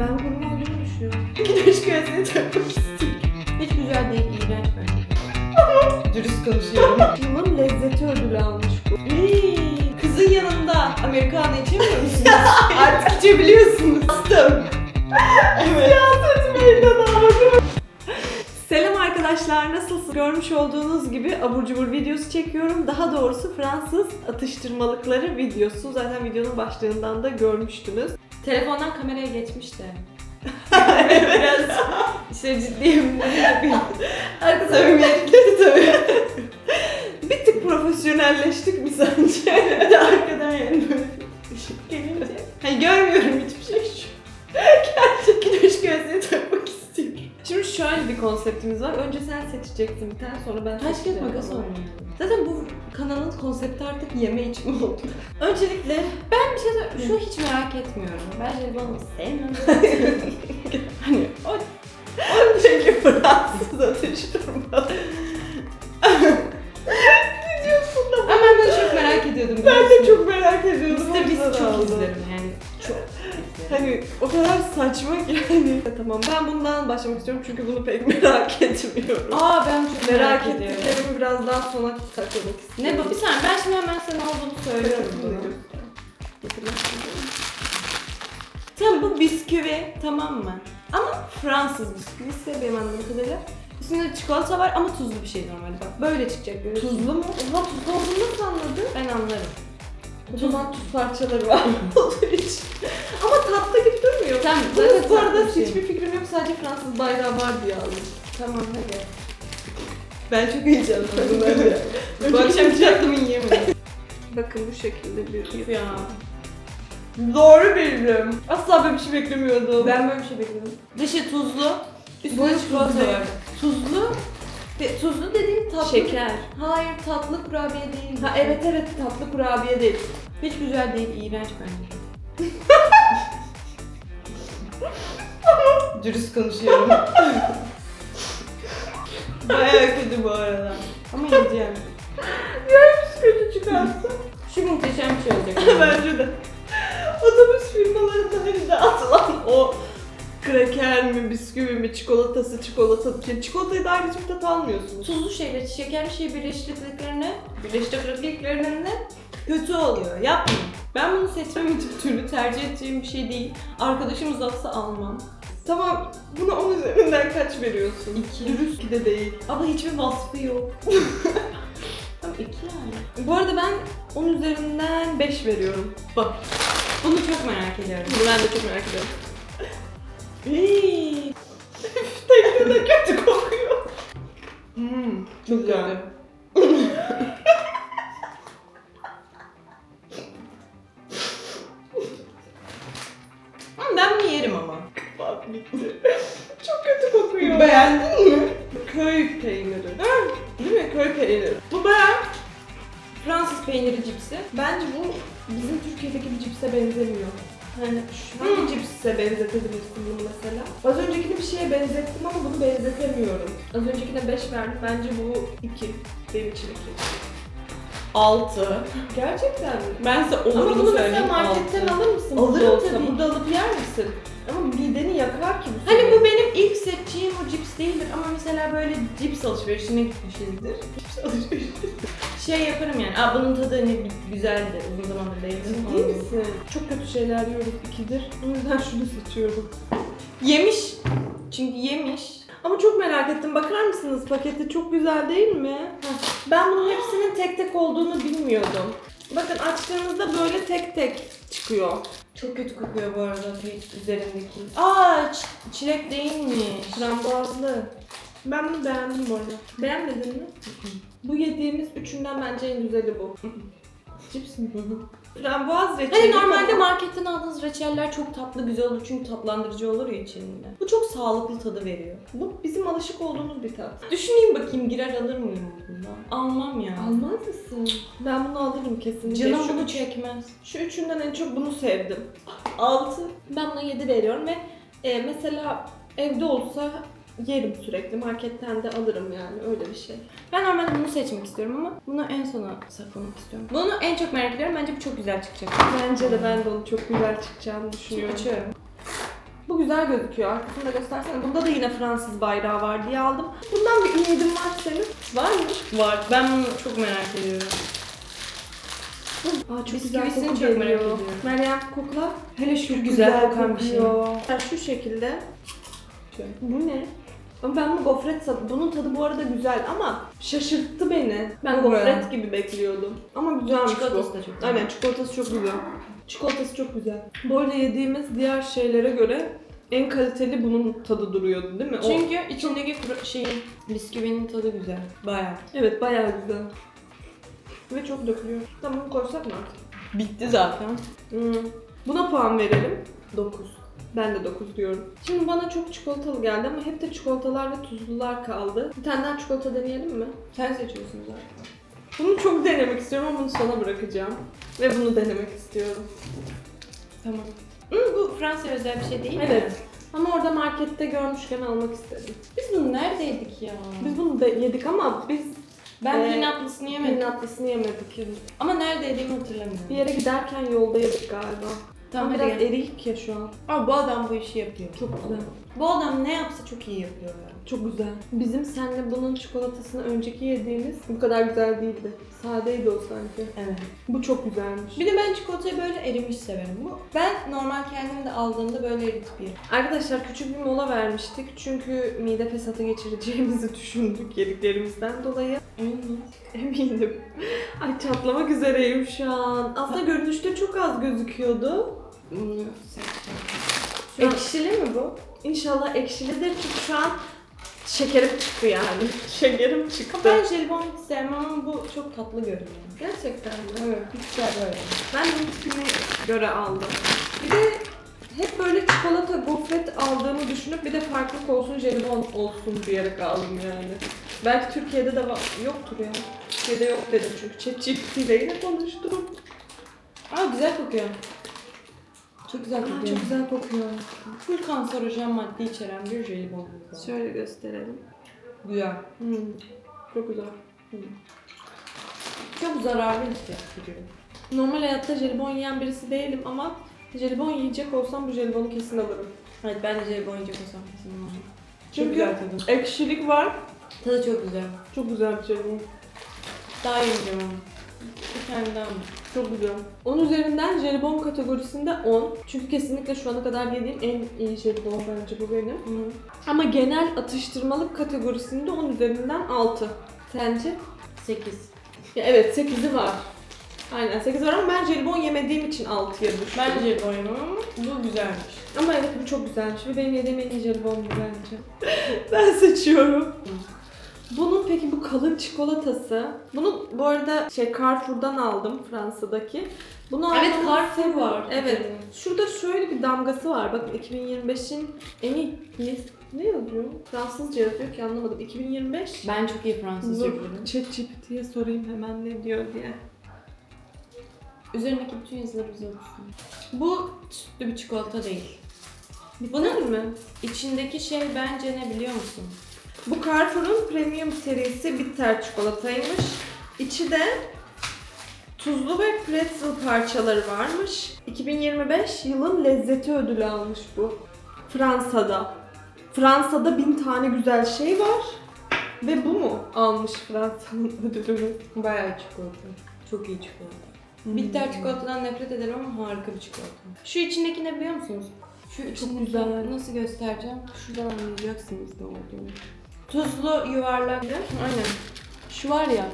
Ben bunun olduğunu düşünüyorum. Güneş gözlüğü takmak istiyorum. Hiç güzel değil, iğrenç bence. Dürüst konuşuyorum. Yılın lezzeti ödülü almış bu. Iiii, Kızın yanında Amerikanı içemiyor musunuz? Artık içebiliyorsunuz. Bastım. evet. Siyaset meydanı abi. Selam arkadaşlar, nasılsınız? Görmüş olduğunuz gibi abur cubur videosu çekiyorum. Daha doğrusu Fransız atıştırmalıkları videosu. Zaten videonun başlığından da görmüştünüz. Telefondan kameraya geçmiş de. Biraz işte ciddiyim. Artık samimiyetleri tabii. Bir tık profesyonelleştik mi sence? Bir de arkadan yani böyle ışık gelince. Hani görmüyorum hiçbir şey şu. Gerçek güneş gözlüğü takmak istiyorum. Şimdi şöyle bir konseptimiz var. Önce sen seçeceksin bir tane sonra ben Taş kağıt makas oynayalım. Zaten bu kanalın konsepti artık yeme içme oldu. Öncelikle ben bir şey söyleyeyim. Şunu hiç merak etmiyorum. Ben jelibonu sevmiyorum. hani o önceki Fransız atıştırma. ne diyorsun da? Ama ben bunu çok merak ediyordum. Ben de çok merak ediyordum. Mr. o Beast çok izlerim yani. Çok. Hani o kadar saçma ki yani. tamam ben bundan başlamak istiyorum çünkü bunu pek merak etmiyorum. Aa ben çok merak merak, ediyorum. ettiklerimi biraz daha sona saklamak Ne istiyorum. bu? Bir saniye ben şimdi hemen sana olduğunu söylüyorum bunu. Tamam bu bisküvi tamam mı? Ama Fransız bisküvisi benim anladığım kadarıyla. Üstünde çikolata var ama tuzlu bir şey normalde bak. Böyle çıkacak görüyorsun. Tuzlu mu? Oha tuzlu olduğunu nasıl anladın? Ben anlarım. O zaman tuz parçaları var. Olduğu için. Ama tatlı gibi durmuyor. Tamam zaten bu arada tatlı bir şey. hiçbir fikrim yok. Sadece Fransız bayrağı var diye aldım. Tamam hadi. Ben çok heyecanlandım. Bu akşam tatlımı yiyemedim. Bakın bu şekilde bir ya. Doğru bildim. Asla böyle bir şey beklemiyordum. Ben böyle bir şey bekledim. Dışı tuzlu. Üstünde Bunu çikolata tuzlu. var. Tuzlu. De, tuzlu dediğim tatlı. Şeker. Hayır tatlı kurabiye değil. Ha evet evet tatlı kurabiye değil. Hiç güzel değil, iğrenç bence. Dürüst konuşuyorum. Bayağı kötü bu arada. Ama yiyeceğim. Yarısı kötü çıkarsa. Şu muhteşem bir şey olacak. Bence de. Otobüs firmalarında hani dağıtılan o kraker mi, bisküvi mi, çikolatası, çikolata. Yani çikolatayı dair hiçbir tat almıyorsunuz. Tuzlu şeyle şekerli şey birleştirdiklerine, birleştirdiklerinde kötü oluyor. Yapmayın. Ben bunu seçmem hiçbir türlü tercih edeceğim bir şey değil. Arkadaşım uzatsa almam. Tamam, buna 10 üzerinden kaç veriyorsun? İki. Dürüst de değil. Ama hiçbir vasfı yok. Tamam iki yani. Bu arada ben 10 üzerinden 5 veriyorum. Bak, Bunu çok merak ediyorum. bunu ben de çok merak ediyorum. Tekne de kötü kokuyor. Hmm, çok Güzel. Ama ben bunu yerim ama. Bak bitti. Çok kötü kokuyor. Beğendin mi? Köy peyniri. Değil mi? Köy peyniri. Bu bayağı Fransız peyniri cipsi. Bence bu bizim Türkiye'deki bir cipse benzemiyor. Hani şu hangi cipse benzetebilirsin bunu mesela? Az öncekini bir şeye benzettim ama bunu benzetemiyorum. Az öncekine 5 verdim. Bence bu 2. Benim için 2. 6. Gerçekten mi? Ben size Ama olurunu bunu mesela söyleyeyim. marketten alır mısın? Alırım tabii. Burada alıp yer misin? Ama mideni yakar ki bu Hani bu benim ilk seçeceğim o cips değildir ama mesela böyle cips alışverişine gitmişizdir. cips alışveriş. Şey yaparım yani, aa bunun tadı hani güzeldi, uzun zamandır değildi. Ciddi misin? Çok kötü şeyler yiyoruz ikidir. O yüzden şunu seçiyorum. Yemiş. Çünkü yemiş. Ama çok merak ettim. Bakar mısınız paketi çok güzel değil mi? Heh. Ben bunun hepsinin tek tek olduğunu bilmiyordum. Bakın açtığınızda böyle tek tek çıkıyor. Çok kötü kokuyor bu arada bir üzerindeki. Aa ç- çilek değilmiş. Frambuazlı. Ben bunu beğendim bu arada. Beğenmedin mi? bu yediğimiz üçünden bence en güzeli bu. Cips mi? Frambuaz reçeli. Hani normalde ama- marketten aldığınız reçeller çok tatlı güzel olur çünkü tatlandırıcı olur ya içinde. Bu çok sağlıklı tadı veriyor. Bu bizim alışık olduğumuz bir tat. Düşüneyim bakayım girer alır mıyım bundan? Almam ya. Almaz mısın? Ben bunu alırım kesinlikle. Canım şu, bunu üç- çekmez. şu üçünden en çok bunu sevdim. 6. Ben buna 7 veriyorum ve e, mesela evde olsa yerim sürekli. Marketten de alırım yani öyle bir şey. Ben normalde bunu seçmek istiyorum ama bunu en sona saklamak istiyorum. Bunu en çok merak ediyorum. Bence bu çok güzel çıkacak. Bence de ben de onun çok güzel çıkacağını Şimdi düşünüyorum. açıyorum. Bu güzel gözüküyor. Arkasını da göstersene. Bunda da yine Fransız bayrağı var diye aldım. Bundan bir ümidim var senin. Var mı? Var. Ben bunu çok merak ediyorum. Aa, çok güzel koku çok merak ediyorum. Meryem kokla. Hele şu güzel güzel, kokan bir şey. Ha, Şu şekilde. Bu ne? Ama ben bu gofret tadı, bunun tadı bu arada güzel ama şaşırttı beni. Ben Bu gofret ya. gibi bekliyordum. Ama güzelmiş Çikolatası bu. da çok güzel. Aynen çikolatası çok güzel. Çikolatası çok güzel. Bu arada yediğimiz diğer şeylere göre en kaliteli bunun tadı duruyordu değil mi? O- Çünkü içindeki kuru- şeyin bisküvinin tadı güzel. Bayağı. Evet bayağı güzel. Ve çok dökülüyor. Tamam bunu koysak mı artık? Bitti zaten. Hmm. Buna puan verelim. 9. Ben de 9 diyorum. Şimdi bana çok çikolatalı geldi ama hep de çikolatalar ve tuzlular kaldı. Bir tane daha çikolata deneyelim mi? Sen seçiyorsun zaten. Bunu çok denemek istiyorum ama bunu sona bırakacağım. Ve bunu denemek istiyorum. Tamam. Hı, bu Fransa özel bir şey değil mi? Evet. Ama orada markette görmüşken almak istedim. Biz bunu neredeydik ya? Biz bunu da yedik ama biz ben Ee, penatlısını yemedim. penatlısını yemedik. Ama nerede yediğimi hatırlamıyorum. Bir yere giderken yolda yedik galiba. Tamam Ama hadi biraz gel. eriyik ya şu an. Aa, bu adam bu işi yapıyor. Çok güzel. Bu adam ne yapsa çok iyi yapıyor ya. Çok güzel. Bizim seninle bunun çikolatasını önceki yediğimiz bu kadar güzel değildi. Sadeydi o sanki. Evet. Bu çok güzelmiş. Bir de ben çikolatayı böyle erimiş severim. Bu ben normal kendim de aldığımda böyle eritip yerim. Arkadaşlar küçük bir mola vermiştik. Çünkü mide fesatı geçireceğimizi düşündük yediklerimizden dolayı. Eminim. Ay çatlamak üzereyim şu an. Aslında görünüşte çok az gözüküyordu. Bunu an- Ekşili mi bu? İnşallah ekşilidir çünkü şu an şekerim çıktı yani. Şekerim Ama çıktı. ben jelibon hiç sevmem ama bu çok tatlı görünüyor. Gerçekten mi? Evet, güzel böyle. Ben bu tipine göre aldım. Bir de hep böyle çikolata gofret aldığımı düşünüp bir de farklılık olsun jelibon olsun diyerek aldım yani. Belki Türkiye'de de. Yoktur ya. Türkiye'de yok dedim ile yine konuştum. Aa güzel kokuyor. Çok güzel kokuyor. çok güzel kokuyor. Full kanserojen madde içeren bir jelibon. Şöyle gösterelim. Güzel. Hmm. Çok güzel. Çok zararlı hissettiriyor. Normal hayatta jelibon yiyen birisi değilim ama jelibon yiyecek olsam bu jelibonu kesin alırım. Evet ben de jelibon yiyecek olsam kesin alırım. Çok Çünkü güzel tadı. ekşilik var. Tadı çok güzel. Çok güzel bir jelibon. Daha yiyeceğim onu. Bir tane daha mı? Çok güzel. 10 üzerinden jelibon kategorisinde 10. Çünkü kesinlikle şu ana kadar yediğim en iyi jelibon bence bu benim. Ama genel atıştırmalık kategorisinde 10 üzerinden 6. Sence? 8. Ya evet 8'i var. Aynen 8 var ama ben jelibon yemediğim için 6'ya düştüm. Ben jelibon yemem ama bu güzelmiş. Ama evet bu çok güzelmiş. Ve benim yediğim en iyi jelibon bu bence. ben seçiyorum. Bunun peki bu kalın çikolatası. Bunu bu arada şey Carrefour'dan aldım Fransa'daki. Bunu Evet Carrefour var. Evet. Şurada şöyle bir damgası var. Bakın 2025'in en iyi ne, yazıyor? Fransızca yazıyor ki anlamadım. 2025. Ben çok iyi Fransızca bilirim. ChatGPT'ye sorayım hemen ne diyor diye. Üzerindeki bütün yazıları uzatırsın. Bu sütlü bir çikolata değil. Bunun mu? içindeki şey bence ne biliyor musun? Bu Carrefour'un premium serisi bitter çikolataymış. İçi de tuzlu ve pretzel parçaları varmış. 2025 yılın lezzeti ödülü almış bu. Fransa'da. Fransa'da bin tane güzel şey var. Ve bu mu almış Fransa'nın ödülünü? Bayağı çikolata. Çok iyi çikolata. Bitter çikolatadan nefret ederim ama harika bir çikolata. Şu içindeki ne biliyor musunuz? Şu içindeki güzel. nasıl göstereceğim? Şuradan anlayacaksınız ne olduğunu. Tuzlu yuvarlak. Aynen. Şu var ya.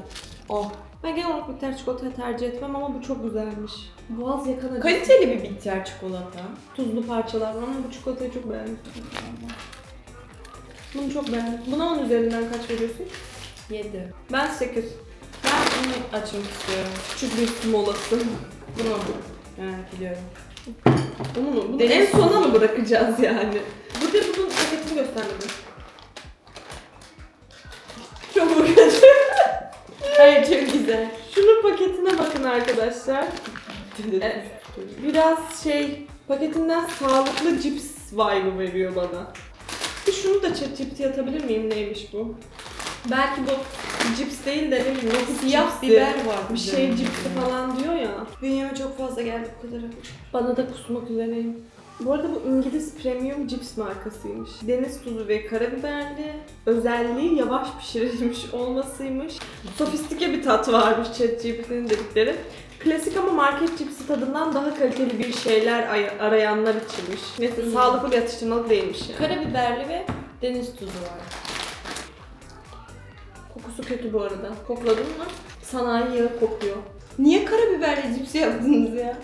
Oh. Ben genel olarak bitter çikolatayı tercih etmem ama bu çok güzelmiş. Boğaz yakan acısı. Kaliteli bir bitter çikolata. Tuzlu parçalar var ama bu çikolatayı çok beğendim. Bunu çok beğendim. Buna 10 üzerinden kaç veriyorsun? 7. Ben 8. Ben bunu açmak istiyorum. Küçük bir molası. Bunu merak ediyorum. Onu mu? Bunu Deniz en sona mı bırakacağız yani? Bu da bunun paketini göstermedim. Hayır çok güzel. Şunun paketine bakın arkadaşlar. Biraz şey, paketinden sağlıklı cips vibe'ı veriyor bana. Bir şunu da ChatGPT'ye atabilir miyim? Neymiş bu? Belki bu cips değil de ne bileyim Siyah cipsi, biber var. bir şey cipsi falan diyor ya. Bünyeme çok fazla geldi bu kadar. Bana da kusmak üzereyim. Bu arada bu İngiliz premium cips markasıymış. Deniz tuzu ve karabiberli. Özelliği yavaş pişirilmiş olmasıymış. Sofistike bir tat varmış ChatGPT'nin dedikleri. Klasik ama market cipsi tadından daha kaliteli bir şeyler ay- arayanlar içinmiş. Neyse Hmm. sağlıklı bir atıştırmalık değilmiş yani. Karabiberli ve deniz tuzu var. Kokusu kötü bu arada. Kokladın mı? Sanayi yağı kokuyor. Niye karabiberli cipsi yaptınız ya?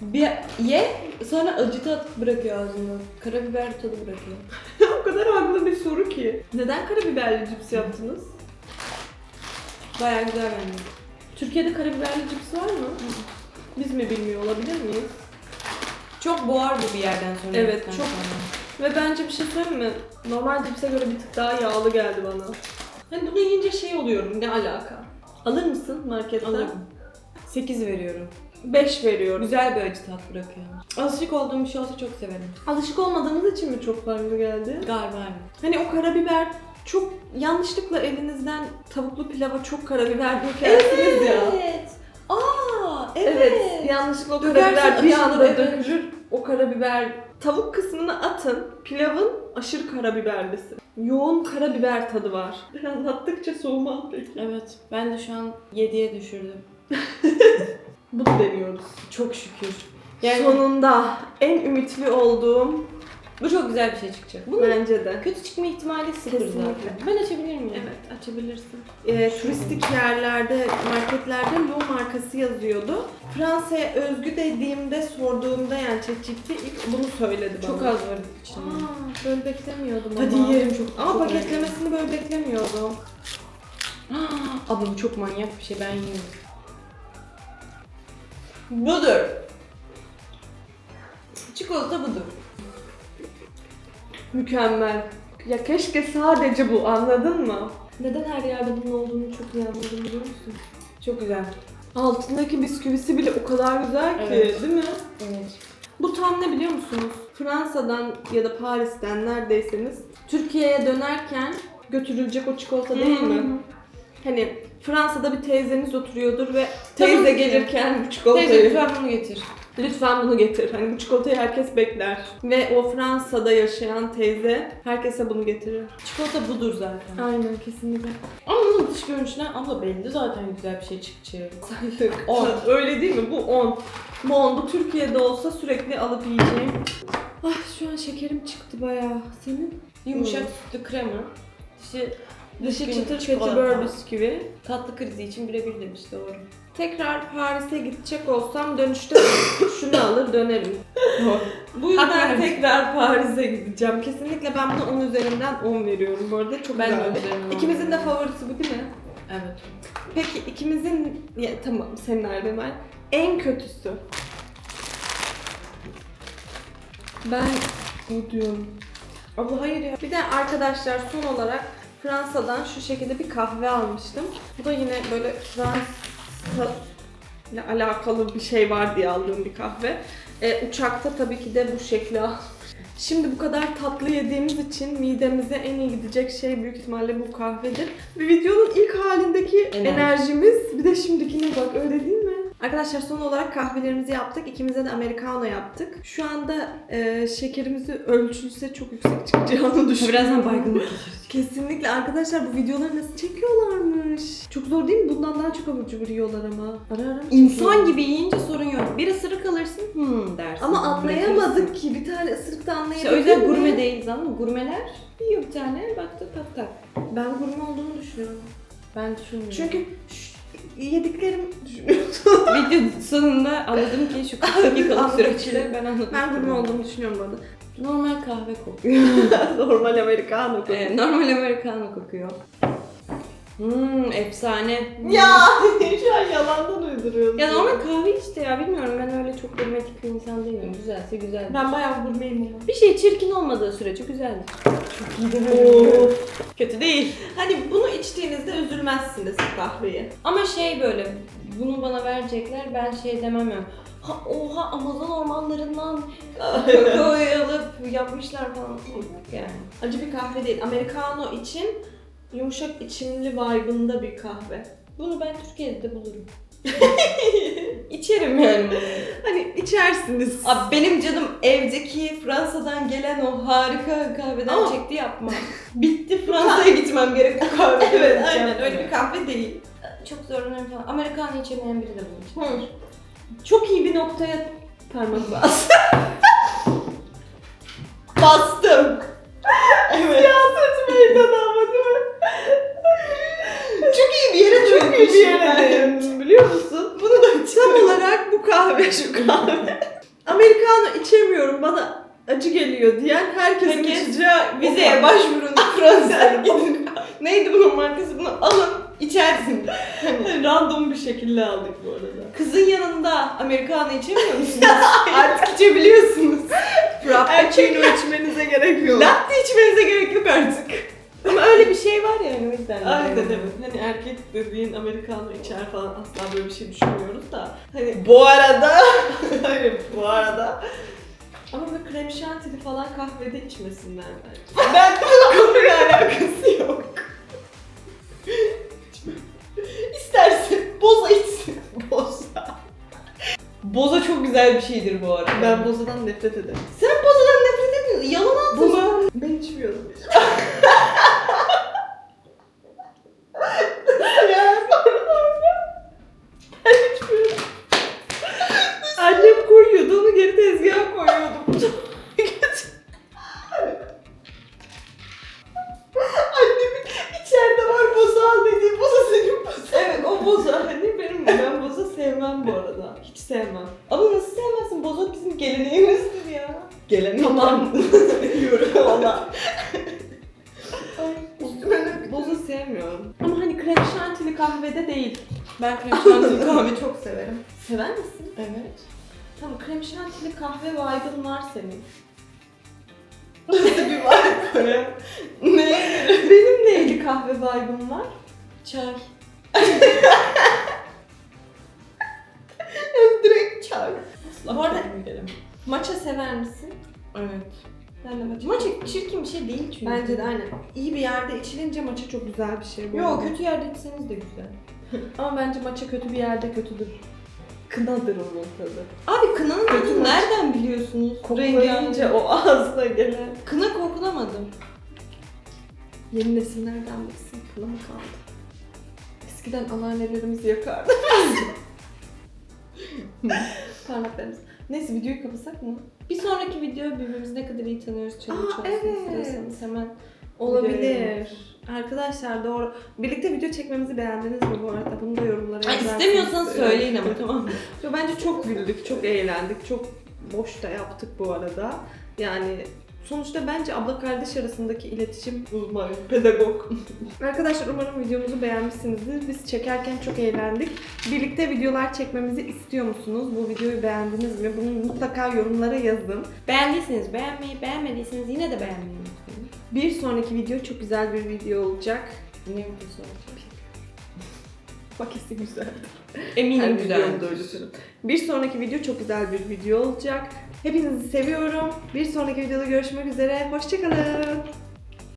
Bir ye sonra acı tat bırakıyor ağzında. Karabiber tadı bırakıyor. o kadar haklı bir soru ki. Neden karabiberli cips yaptınız? Bayağı güzel bence. Türkiye'de karabiberli cips var mı? Biz mi bilmiyor olabilir miyiz? Çok boğar bu bir yerden sonra. Evet, çok-. Ve bence bir şey söyleyeyim mi? Normal cipse göre bir tık daha yağlı geldi bana. Hani bunu yiyince şey oluyorum, ne alaka? Alır mısın marketten? Alırım. 8 veriyorum. 5 veriyorum. Güzel bir acı tat bırakıyor. Alışık olduğum bir şey olsa çok severim. Alışık olmadığınız için mi çok farklı geldi? Galiba evet. Hani o karabiber çok yanlışlıkla elinizden tavuklu pilava çok karabiber dökersiniz ya. Evet. Aa, Evet. evet. Yanlışlıkla o Dökersin, karabiber bir aşırı, anda evet. dökülür. O karabiber tavuk kısmını atın. Pilavın aşırı karabiberlisi. Yoğun karabiber tadı var. Ben anlattıkça soğumam peki. Evet. Ben de şu an 7'ye düşürdüm. Bunu deniyoruz. Çok şükür. Yani sonunda en ümitli olduğum Bu çok güzel bir şey çıkacak. Bunun bence de. kötü çıkma ihtimali sıfır Kesinlikle. zaten. Ben açabilir miyim? Evet açabilirsin. Ee, turistik yerlerde, marketlerde Lo markası yazıyordu. Fransa'ya özgü dediğimde, sorduğumda yani ChatGPT ilk bunu söyledi bana. Çok az var içinde. Aa, böyle beklemiyordum Hadi ama. yiyelim çok. Ama çok paketlemesini böyle beklemiyordum. Abla bu çok manyak bir şey ben yiyorum. Budur. Çikolata budur. Mükemmel. Ya keşke sadece bu anladın mı? Neden her yerde bunun olduğunu çok iyi anladım biliyor musun? Çok güzel. Altındaki bisküvisi bile o kadar güzel ki Evet. değil mi? Evet. Bu tam ne biliyor musunuz? Fransa'dan ya da Paris'ten neredeyseniz Türkiye'ye dönerken götürülecek o çikolata değil mi? Hani Fransa'da bir teyzeniz oturuyordur ve teyze ki. gelirken bu çikolatayı Teyze lütfen bunu getir. Lütfen bunu getir. Hani bu çikolatayı herkes bekler. Ve o Fransa'da yaşayan teyze herkese bunu getirir. Çikolata budur zaten. Aynen kesinlikle. Ama bunun dış görünüşünden abla belli zaten güzel bir şey çıkacak. On. Öyle değil mi? Bu 10. Bu 10. Bu Türkiye'de olsa sürekli alıp yiyeceğim. Ah şu an şekerim çıktı bayağı. Senin? Yumuşak Hmm. sütlü krema. Dışı, Dışı çıtır çikolata. petibör bisküvi. Tatlı krizi için birebir demiş doğru. Tekrar Paris'e gidecek olsam dönüşte şunu alır dönerim. Bu yüzden tekrar Paris'e gideceğim. Kesinlikle ben buna 10 üzerinden 10 veriyorum bu arada. Çok Ben güzeldi. on İkimizin de favorisi bu değil mi? Evet. Peki ikimizin... Ya, tamam senin nerede var? En kötüsü. Ben bu diyorum. Abla hayır ya. Bir de arkadaşlar son olarak Fransa'dan şu şekilde bir kahve almıştım. Bu da yine böyle Fransa ile alakalı bir şey var diye aldığım bir kahve. E, uçakta tabii ki de bu şekli. Şimdi bu kadar tatlı yediğimiz için midemize en iyi gidecek şey büyük ihtimalle bu kahvedir. Bir videonun ilk halindeki Enerji. enerjimiz bir de şimdikine bak öyle değil mi? Arkadaşlar son olarak kahvelerimizi yaptık. İkimize de americano yaptık. Şu anda e, şekerimizi ölçülse çok yüksek çıkacağını düşünüyorum. Birazdan baygınlık geçirir. Kesinlikle arkadaşlar bu videoları nasıl çekiyorlarmış? Çok zor değil mi? Bundan daha çok abur cubur yiyorlar ama. Ara ara mı İnsan gibi yiyince sorun yok. Bir ısırık alırsın hmm dersin. Ama anlayamadık ki. Bir tane ısırıkta anlayabildik İşte o yüzden gurme değiliz anladın mı? Gurmeler yiyor bir tane baktı tak tak. Ben gurme olduğunu düşünüyorum. Ben düşünmüyorum. Çünkü yediklerim düşünüyorum. video sonunda anladım ki şu 40 dakikalık Anladım. süreçte ben anladım. ben gurme olduğumu düşünüyorum bu arada. Normal kahve kokuyor. Normal americano. Ee, normal americano kokuyor. Hmm, efsane. ya şu an yalandan uyduruyorsun. Ya normal kahve işte ya bilmiyorum ben öyle çok gurmetik bir insan değilim. Güzelse güzel. Ben bayağı gurmeyim ama. Bir şey çirkin olmadığı sürece güzeldir. Çok iyi Oo. Kötü değil. Hani bunu içtiğinizde üzülmezsiniz kahveyi. Ama şey böyle bunu bana verecekler ben şey demem ya. Ha, oha Amazon ormanlarından kakaoyu alıp yapmışlar falan. Yani. Acı bir kahve değil. Americano için yumuşak içimli vibe'ında bir kahve. Bunu ben Türkiye'de de bulurum. İçerim yani bunu. Hani içersiniz. Abi benim canım evdeki Fransa'dan gelen o harika kahveden Ama- çekti yapma. Bitti Fransa'ya gitmem gerek bu kahve. evet aynen öyle bir kahve değil. Çok zorlanıyorum falan. Amerikanı içemeyen biri de. Hı. Çok iyi bir noktaya parmak bas. Bastım. evet. Siyaset meydanı ama değil mi? Çok bir değindin biliyor musun? Bunu da Tam olarak bu kahve şu kahve. Americano içemiyorum bana acı geliyor diyen herkesin Herkes içeceği Vizeye başvurun Fransa'ya gidin. Neydi bunun markası? Bunu alın içersin. Random bir şekilde aldık bu arada. Kızın yanında Amerikanı içemiyor musunuz? Artık içebiliyorsunuz. Frappuccino içmenize gerek yok. Latte içmenize gerek yok artık. Ama öyle bir şey var yani o yüzden. Aynen evet. Hani erkek dediğin Americano içer falan asla böyle bir şey düşünmüyoruz da. Hani Bu arada hayır bu arada. Ama böyle krem şantili falan kahvede içmesinler bence. ben bunun konuyla alakası yok. İstersin boza içsin. Boza. Boza çok güzel bir şeydir bu arada. Ben bozadan nefret ederim. Sen bozadan nefret etmiyorsun. Yalan atma. Bozadan ben içmiyorum. sevmiyorum. Ama hani krem şantili kahvede değil. Ben krem şantili kahve çok severim. Sever misin? Evet. Tamam krem şantili kahve vibe'ın var senin. Nasıl bir var böyle? Ne? Benim neyli kahve vibe'ım var? Çay. Direkt çay. Bu arada Maça sever misin? Evet. Ben de maça. Maça çirkin bir şey değil çünkü. Bence de aynen. İyi bir yerde içilince maça çok güzel bir şey bu. Yok arada. kötü yerde içseniz de güzel. Ama bence maça kötü bir yerde kötüdür. Kınadır onun tadı. Abi kınanın Kötü tadını nereden biliyorsunuz? Koklayınca o ağzına gelen. Kına kokulamadım. Yeni nesillerden bilsin kına mı kaldı? Eskiden anneannelerimiz yakardı. Parmaklarımız. Neyse videoyu kapatsak mı? Bir sonraki video birbirimizi ne kadar iyi tanıyoruz challenge Aa, olsun evet. istiyorsanız hemen Olabilir. Arkadaşlar doğru. Birlikte video çekmemizi beğendiniz mi bu arada? Bunu da yorumlara Ay, yazarsınız. istemiyorsanız söyleyin ama tamam mı? Yo, bence çok güldük, çok eğlendik, çok boş da yaptık bu arada. Yani sonuçta bence abla kardeş arasındaki iletişim uzmanı, pedagog. Arkadaşlar umarım videomuzu beğenmişsinizdir. Biz çekerken çok eğlendik. Birlikte videolar çekmemizi istiyor musunuz? Bu videoyu beğendiniz mi? Bunu mutlaka yorumlara yazın. Beğendiyseniz beğenmeyi, beğenmediyseniz yine de beğenmeyi unutmayın. Bir sonraki video çok güzel bir video olacak. Ne olacak? Paketi güzel. Eminim Her güzel. videomda öyle söylerim. Bir sonraki video çok güzel bir video olacak. Hepinizi seviyorum. Bir sonraki videoda görüşmek üzere. Hoşçakalın.